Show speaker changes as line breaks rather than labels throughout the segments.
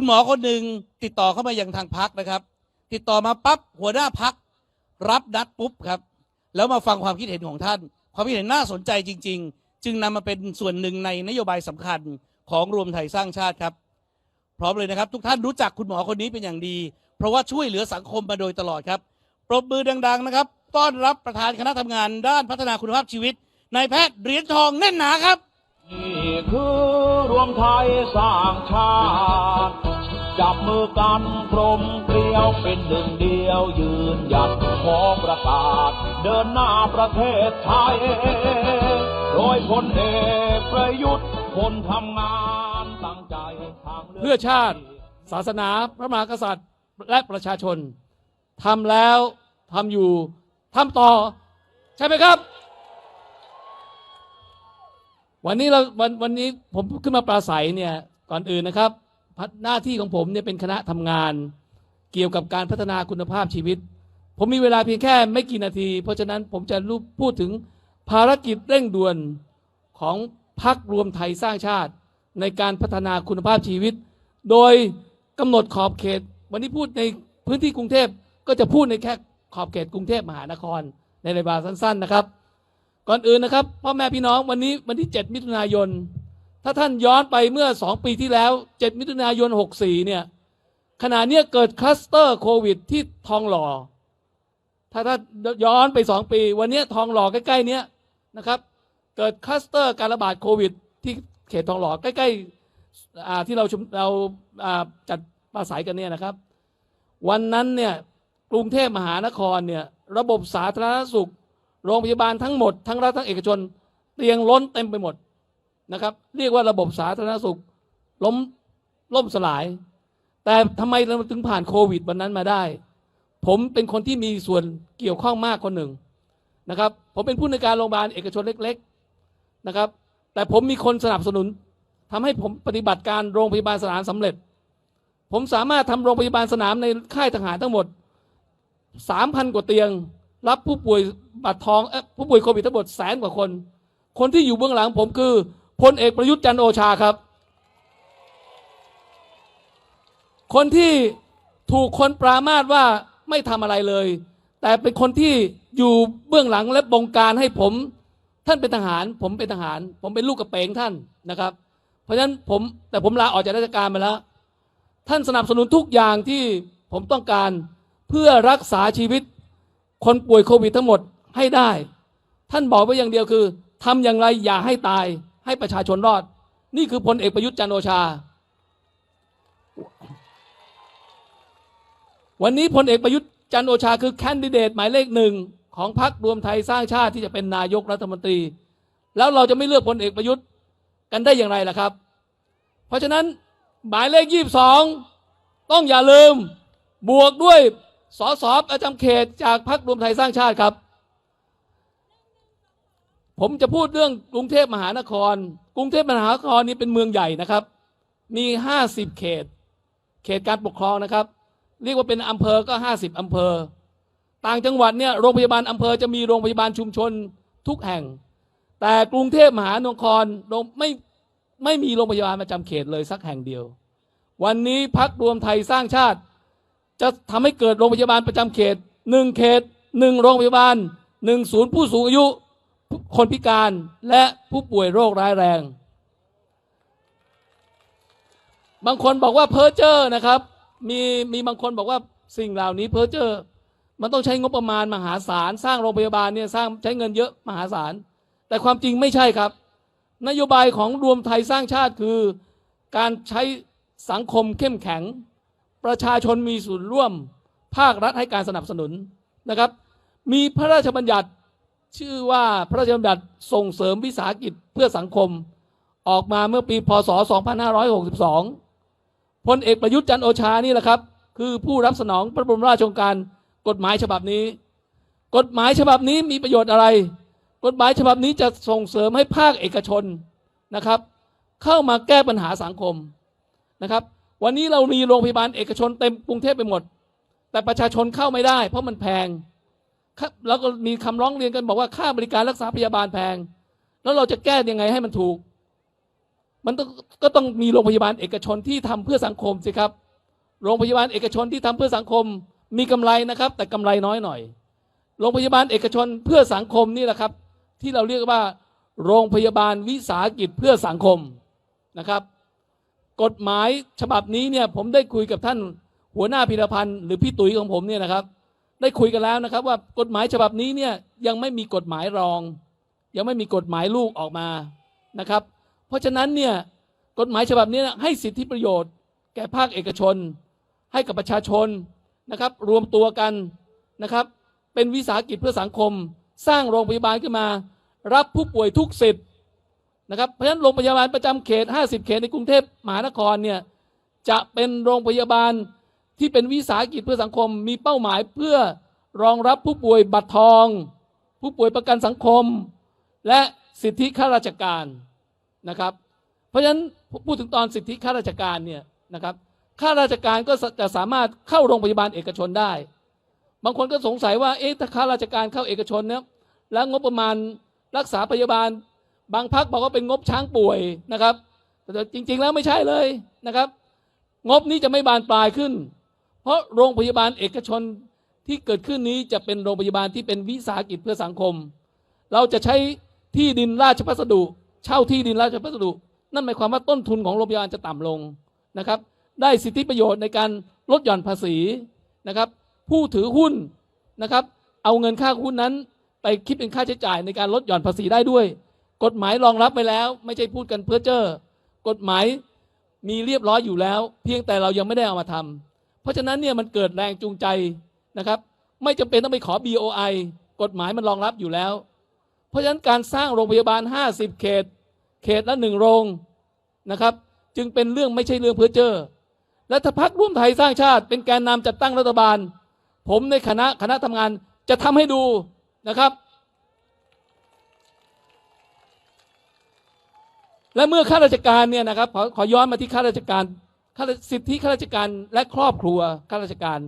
คุณหมอคนหนึ่งติดต่อเข้ามายังทางพักนะครับ ติดต่อมาปั๊บหัวหน้าพักรับนัดปุ๊บครับ แล้วมาฟังความคิดเห็นของท่าน ความคิดเห็นน่าสนใจจริง ๆ จึงนำมาเป็นส่วนหนึ่งในนโยบายสำคัญของรวมไทยสร้างชาติครับ พร้อมเลยนะครับ ทุกท่านรู้จักคุณหมอคนนี้เป็นอย่างดี เพราะว่าช่วยเหลือสังคมมาโดยตลอดครับปรบมือดัง ๆ นะครับ ต้อนรับประธานคณะทำงานด้านพัฒนาคุณภาพชีวิตนายแพทย์เหรียญทองแน่นหนาครับ
นี่คือรวมไทยสร้างชาติ จับมือกันกลมเกลียวเป็นหนึ่งเดียวยืนหยัดขอประกาศ เดินหน้าประเทศไทย โดยพลเอกประยุทธ์คนทำงานตั้งใจทาง
เพื่อชาติ ศาสนาพระมหากษัตริย์และประชาชนทำแล้วทำอยู่ทำต่อ ใช่ไหมครับ วันนี้เราวันวันนี้ผมขึ้นมาปราศัยเนี่ยก่อนอื่นนะครับ หน้าที่ของผมเนี่ยเป็นคณะทำงาน เกี่ยวกับการพัฒนาคุณภาพชีวิต ผมมีเวลาเพียงแค่ไม่กี่นาที เพราะฉะนั้นผมจะรูปพูดถึงภารกิจเร่งด่วนของพักรวมไทยสร้างชาติ ในการพัฒนาคุณภาพชีวิต โดยกำหนดขอบเขต วันนี้พูดในพื้นที่กรุงเทพก็จะพูดในแค่ขอบเขตกรุงเทพมหานคร ในเวลาสั้น ๆนะครับ ก่อนอื่นนะครับพ่อแม่พี่น้องวันนี้วันที่ 7 มิถุนายน ถ้าท่านย้อนไปเมื่อ 2 ปีที่แล้ว 7 มิถุนายน 64 เนี่ย ขณะเนี้ยเกิดคลัสเตอร์โควิดที่ทองหล่อ ถ้าถ้านย้อนไป 2 ปี วันเนี้ยทองหล่อใกล้ๆเนี้ยนะครับ เกิดคลัสเตอร์การระบาดโควิด ที่เขตทองหล่อใกล้ๆที่เราชมเราอ่าจัดปราศัยกันเนี่ยนะครับ วันนั้นเนี่ยกรุงเทพมหานครเนี่ยระบบสาธารณสุข โรงพยาบาลทั้งหมด ทั้งรัฐทั้งเอกชน เตียงล้นเต็มไปหมด นะครับ เรียกว่าระบบสาธารณสุข ล้มล่มสลาย แต่ทำไมเราถึงผ่านโควิด วันนั้นมาได้ ผมเป็นคนที่มีส่วนเกี่ยวข้องมากคนหนึ่งนะครับ ผมเป็นผู้ในการโรงพยาบาลเอกชนเล็ก ๆนะครับ แต่ผมมีคนสนับสนุนทำให้ผมปฏิบัติการโรงพยาบาลสนามสำเร็จ ผมสามารถทำโรงพยาบาลสนามในค่ายทหารทั้งหมด 3,000 กว่าเตียง รับผู้ป่วยบัตรทองผู้ป่วยโควิดทั้งหมดแสนกว่าคน คนที่อยู่เบื้องหลังผมคือ พลเอกประยุทธ์จันโอชาครับ คนที่ถูกคนปรามาสว่าไม่ทำอะไรเลย แต่เป็นคนที่อยู่เบื้องหลังและบงการให้ผม ท่านเป็นทหาร ผมเป็นทหาร ผมเป็นลูกกระเปงท่านนะครับ เพราะฉะนั้นผมแต่ผมลาออกจากราชการมาแล้ว ท่านสนับสนุนทุกอย่างที่ผมต้องการเพื่อรักษาชีวิต คนป่วยโควิดทั้งหมดให้ได้ ท่านบอกไว้อย่างเดียวคือทำอย่างไรอย่าให้ตาย ให้ประชาชนรอด นี่คือพลเอกประยุทธ์จันโอชา วันนี้พลเอกประยุทธ์จันโอชาคือแคนดิเดตหมายเลขหนึ่งของพรรครวมไทยสร้างชาติที่จะเป็นนายกรัฐมนตรี แล้วเราจะไม่เลือกพลเอกประยุทธ์กันได้อย่างไรล่ะครับ เพราะฉะนั้นหมายเลขยี่สองต้องอย่าลืมบวกด้วยสสประจำเขตจากพรรครวมไทยสร้างชาติครับ ผมจะพูดเรื่องกรุงเทพมหานคร กรุงเทพมหานครนี่เป็นเมืองใหญ่นะครับ มีห้าสิบเขต เขตการปกครองนะครับ เรียกว่าเป็นอำเภอก็ห้าสิบอำเภอ ต่างจังหวัดเนี่ยโรงพยาบาลอำเภอจะมีโรงพยาบาลชุมชนทุกแห่ง แต่กรุงเทพมหานครไม่ไม่มีโรงพยาบาลประจำเขตเลยสักแห่งเดียว วันนี้พักรวมไทยสร้างชาติ จะทำให้เกิดโรงพยาบาลประจำเขตหนึ่งเขตหนึ่งโรงพยาบาลหนึ่งศูนย์ผู้สูงอายุ คนพิการและผู้ป่วยโรคร้ายแรง บางคนบอกว่าเพ้อเจ้อนะครับ มีมีบางคนบอกว่าสิ่งเหล่านี้เพ้อเจ้อมันต้องใช้งบประมาณมหาศาล สร้างโรงพยาบาลเนี่ยสร้างใช้เงินเยอะมหาศาล แต่ความจริงไม่ใช่ครับ นโยบายของรวมไทยสร้างชาติคือ การใช้สังคมเข้มแข็ง ประชาชนมีส่วนร่วม ภาครัฐให้การสนับสนุนนะครับ มีพระราชบัญญัติ ชื่อว่าพระราชบัญญัติส่งเสริมวิสาหกิจเพื่อสังคม ออกมาเมื่อปีพศ 2562 พลเอกประยุทธ์จันโอชานี่แหละครับ คือผู้รับสนองพระบรมราชโองการกฎหมายฉบับนี้ กฎหมายฉบับนี้มีประโยชน์อะไร กฎหมายฉบับนี้จะส่งเสริมให้ภาคเอกชนนะครับ เข้ามาแก้ปัญหาสังคมนะครับ วันนี้เรามีโรงพยาบาลเอกชนเต็มกรุงเทพไปหมด แต่ประชาชนเข้าไม่ได้ เพราะมันแพง แล้วก็มีคำร้องเรียนกันบอกว่าค่าบริการรักษาพยาบาลแพง แล้วเราจะแก้ยังไงให้มันถูก มันต้องก็ต้องมีโรงพยาบาลเอกชนที่ทำเพื่อสังคมสิครับ โรงพยาบาลเอกชนที่ทำเพื่อสังคมมีกำไรนะครับ แต่กำไรน้อยหน่อย โรงพยาบาลเอกชนเพื่อสังคมนี่แหละครับ ที่เราเรียกว่า โรงพยาบาลวิสาหกิจเพื่อสังคมนะครับ กฎหมายฉบับนี้เนี่ยผมได้คุยกับท่านหัวหน้าพิรพันธ์หรือพี่ตุ๋ยของผมเนี่ยนะครับ ได้คุยกันแล้วนะครับ ว่ากฎหมายฉบับนี้เนี่ยยังไม่มีกฎหมายรอง ยังไม่มีกฎหมายลูกออกมานะครับ เพราะฉะนั้นเนี่ยกฎหมายฉบับนี้นะให้สิทธิประโยชน์ แก่ภาคเอกชน ให้กับประชาชนนะครับ รวมตัวกันนะครับ เป็นวิสาหกิจเพื่อสังคม สร้างโรงพยาบาลขึ้นมา รับผู้ป่วยทุกสิทธิ์นะครับเพราะฉะนั้นโรงพยาบาลประจำเขต 50 เขตในกรุงเทพมหานครเนี่ยจะเป็นโรงพยาบาล ที่เป็นวิสาหกิจเพื่อสังคมมีเป้าหมายเพื่อรองรับผู้ป่วยบัตรทอง ผู้ป่วยประกันสังคม และสิทธิข้าราชการนะครับ เพราะฉะนั้นพูดถึงตอนสิทธิข้าราชการเนี่ยนะครับข้าราชการก็จะสามารถเข้าโรงพยาบาลเอกชนได้ บางคนก็สงสัยว่าเอ๊ะถ้าข้าราชการเข้าเอกชนเนี่ยแล้วงบประมาณรักษาพยาบาล บางพักบอกว่าเป็นงบช้างป่วยนะครับแต่จริง ๆ แล้วไม่ใช่เลยนะครับ งบนี้จะไม่บานปลายขึ้น ราะโรงพยาบาลเอกชนที่เกิดขึ้นนี้จะเป็นโรงพยาบาลที่เป็นวิสาหกิจเพื่อสังคม เราจะใช้ที่ดินราชพัสดุ เช่าที่ดินราชพัสดุ นั่นหมายความว่าต้นทุนของโรงพยาบาลจะต่ำลงนะครับ ได้สิทธิประโยชน์ในการลดหย่อนภาษีนะครับ ผู้ถือหุ้นนะครับ เอาเงินค่าหุ้นนั้น ไปคิดเป็นค่าใช้จ่ายในการลดหย่อนภาษีได้ด้วย กฎหมายรองรับไปแล้ว ไม่ใช่พูดกันเพื่อเจ้อกฎหมายมีเรียบร้อยอยู่แล้ว เพียงแต่เรายังไม่ได้เอามาทำเพ ราะฉะนั้นเนี่ยมันเกิดแรงจูงใจนะครับ ไม่จำเป็นต้องไปขอ BOI กฎหมายมันรองรับอยู่แล้ว เพราะฉะนั้นการสร้างโรงพยาบาล 50 เขต เขตละหนึ่งโรงนะครับ จึงเป็นเรื่องไม่ใช่เรื่องเพื่อเจ้อและถ้าพักร่วมไทยสร้างชาติ เป็นแกนนำจัดตั้งรัฐบาล ผมในคณะคณะทำงานจะทำให้ดูนะครับ และเมื่อข้าราชการเนี่ยนะครับขอขอย้อนมาที่ข้าราชการ สิทธิข้าราชการและครอบครัวข้าราชการ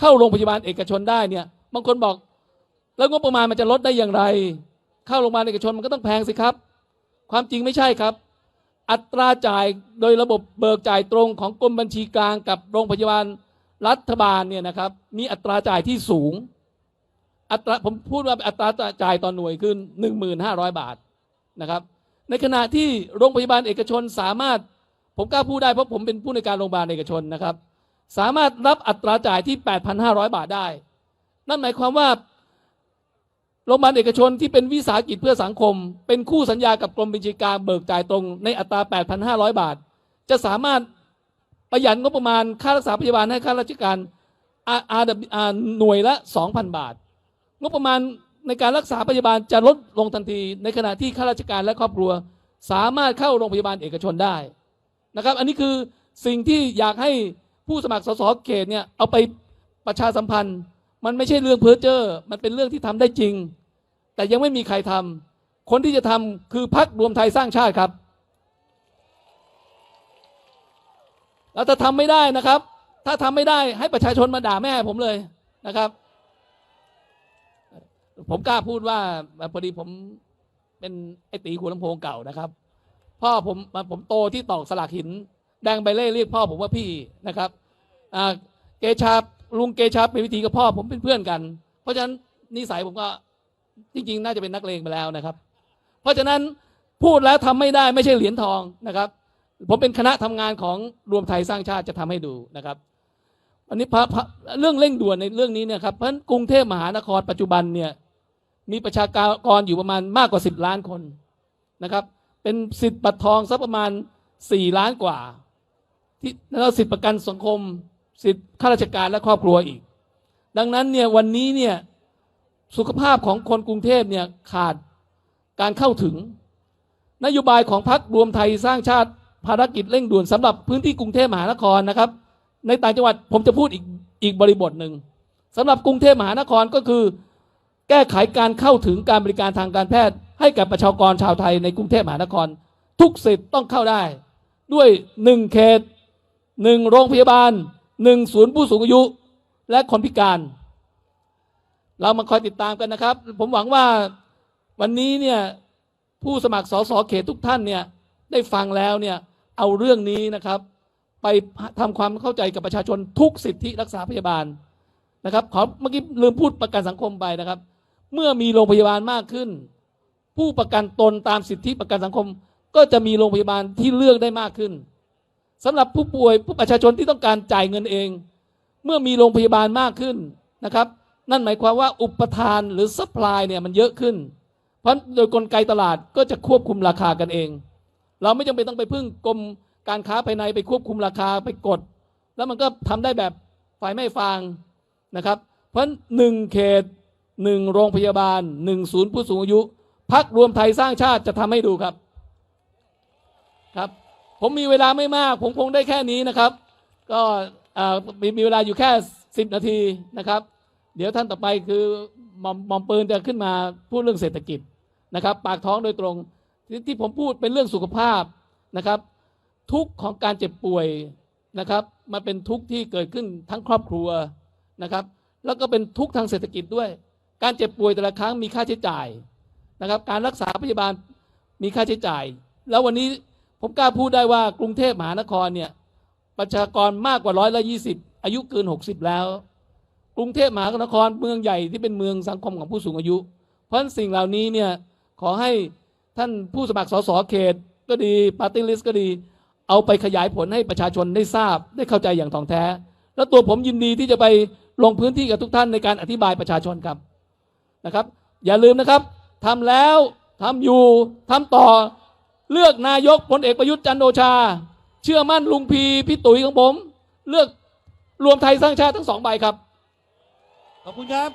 เข้าโรงพยาบาลเอกชนได้เนี่ยบางคนบอก แล้วงบประมาณมันจะลดได้อย่างไร เข้าโรงพยาบาลเอกชนมันก็ต้องแพงสิครับ ความจริงไม่ใช่ครับ อัตราจ่ายโดยระบบเบิกจ่ายตรงของกรมบัญชีกลางกับโรงพยาบาลรัฐบาลเนี่ยนะครับ มีอัตราจ่ายที่สูง อัตราผมพูดว่าอัตราจ่ายต่อหน่วยคือหนึ่งหมื่นห้าร้อยบาทนะครับ ในขณะที่โรงพยาบาลเอกชนสามารถ ผมกล้าพูดได้เพราะผมเป็นผู้ในการโรงพยาบาลเอกชนนะครับ สามารถรับอัตราจ่ายที่ 8,500 บาทได้ นั่นหมายความว่าโรงพยาบาลเอกชนที่เป็นวิสาหกิจเพื่อสังคม เป็นคู่สัญญากับกรมบัญชีกลางเบิกจ่ายตรง ในอัตรา 8,500 บาท จะสามารถประหยัดงบประมาณค่ารักษาพยาบาลให้ข้าราชการอาอาอาหน่วยละ 2,000 บาท งบประมาณในการรักษาพยาบาลจะลดลงทันที ในขณะที่ข้าราชการและครอบครัว สามารถเข้าโรงพยาบาลเอกชนได้ นะครับ อันนี้คือสิ่งที่อยากให้ผู้สมัครสสเขตเนี่ยเอาไปประชาสัมพันธ์ มันไม่ใช่เรื่องเพ้อเจ้อมันเป็นเรื่องที่ทำได้จริง แต่ยังไม่มีใครทำคนที่จะทำคือพรรครวมไทยสร้างชาติครับแล้วถ้าทำไม่ได้นะครับ ถ้าทำไม่ได้ให้ประชาชนมาด่าแม่ผมเลยนะครับ ผมกล้าพูดว่าพอดีผมเป็นไอตีหัวลำโพงเก่านะครับ พ่อผมผมโตที่ตอกสลักหิน แดงใบเล่เรียกพ่อผมว่าพี่นะครับอ่าเกชาลุงเกชาเป็นวิธีกับพ่อผมเป็นเพื่อนกัน เพราะฉะนั้นนิสัยผมก็จริงๆ น่าจะเป็นนักเลงไปแล้วนะครับ เพราะฉะนั้นพูดแล้วทำไม่ได้ไม่ใช่เหรียญทองนะครับ ผมเป็นคณะทำงานของรวมไทยสร้างชาติจะทำให้ดูนะครับอันนี้พระเรื่องเร่งด่วนในเรื่องนี้เนี่ยครับเพราะฉะนั้นกรุงเทพมหานครปัจจุบันเนี่ยมีประชากรอยู่ประมาณมากกว่า 10 ล้านคนนะครับ เป็นสิทธิ์บัตรทองสักประมาณ4ล้านกว่า ที่แล้วสิทธิประกันสังคม สิทธิข้าราชการและครอบครัวอีก ดังนั้นเนี่ยวันนี้เนี่ยสุขภาพของคนกรุงเทพเนี่ยขาดการเข้าถึง นโยบายของพรรครวมไทยสร้างชาติภารกิจเร่งด่วนสำหรับพื้นที่กรุงเทพมหานครนะครับ ในต่างจังหวัดผมจะพูดอีกอีกบริบทหนึ่งสำหรับกรุงเทพมหานครก็คือ แก้ไขการเข้าถึงการบริการทางการแพทย์ ให้กับประชากรชาวไทยในกรุงเทพมหานคร ทุกสิทธิ์ต้องเข้าได้ ด้วยหนึ่งเขตหนึ่งโรงพยาบาลหนึ่งศูนย์ผู้สูงอายุและคนพิการ เรามาคอยติดตามกันนะครับ ผมหวังว่าวันนี้เนี่ยผู้สมัครสสเขตทุกท่านเนี่ยได้ฟังแล้วเนี่ยเอาเรื่องนี้นะครับ ไปทำความเข้าใจกับประชาชนทุกสิทธิรักษาพยาบาลนะครับขอเมื่อกี้ลืมพูดประกันสังคมไปนะครับ เมื่อมีโรงพยาบาลมากขึ้น ผู้ประกันตนตามสิทธิประกันสังคม ก็จะมีโรงพยาบาลที่เลือกได้มากขึ้นสำหรับผู้ป่วยผู้ประชาชนที่ต้องการจ่ายเงินเอง เมื่อมีโรงพยาบาลมากขึ้นนะครับ นั่นหมายความว่าอุปทานหรือซัพพลายเนี่ยมันเยอะขึ้น เพราะโดยกลไกตลาดก็จะควบคุมราคากันเอง เราไม่จำเป็นต้องไปพึ่งกรมการค้าภายในไปควบคุมราคาไปกด แล้วมันก็ทำได้แบบฝ่ายไม่ฟางนะครับ เพราะหนึ่งเขตหนึ่งโรงพยาบาลหนึ่งศูนย์ผู้สูงอายุ พักรวมไทยสร้างชาติจะทำให้ดูครับครับ ผมมีเวลาไม่มาก ผมคงได้แค่นี้นะครับ ก็มีมีเวลาอยู่แค่สิบนาทีนะครับ เดี๋ยวท่านต่อไปคือมอมมอมปืนจะขึ้นมาพูดเรื่องเศรษฐกิจนะครับ ปากท้องโดยตรงที่ที่ผมพูดเป็นเรื่องสุขภาพนะครับ ทุกข์ของการเจ็บป่วยนะครับ มันเป็นทุกข์ที่เกิดขึ้นทั้งครอบครัวนะครับ แล้วก็เป็นทุกข์ทางเศรษฐกิจด้วย การเจ็บป่วยแต่ละครั้งมีค่าใช้จ่าย นะครับ การรักษาพยาบาลมีค่าใช้จ่าย แล้ววันนี้ผมกล้าพูดได้ว่ากรุงเทพมหานครเนี่ยประชากรมากกว่าร้อยละยี่สิบอายุเกินหกสิบแล้ว กรุงเทพมหานครเมืองใหญ่ที่เป็นเมืองสังคมของผู้สูงอายุ เพราะสิ่งเหล่านี้เนี่ยขอให้ท่านผู้สมัครสสเขตก็ดีปาร์ตี้ลิสต์ก็ดี เอาไปขยายผลให้ประชาชนได้ทราบได้เข้าใจอย่างถ่องแท้ แล้วตัวผมยินดีที่จะไปลงพื้นที่กับทุกท่านในการอธิบายประชาชนครับนะครับ อย่าลืมนะครับ ทำแล้วทำอยู่ทำต่อ เลือกนายกพลเอกประยุทธ์จันโอชา เชื่อมั่นลุงพีพี่ตุ๋ยของผม เลือกรวมไทยสร้างชาติทั้งสองใบครับ
ขอบคุณครับ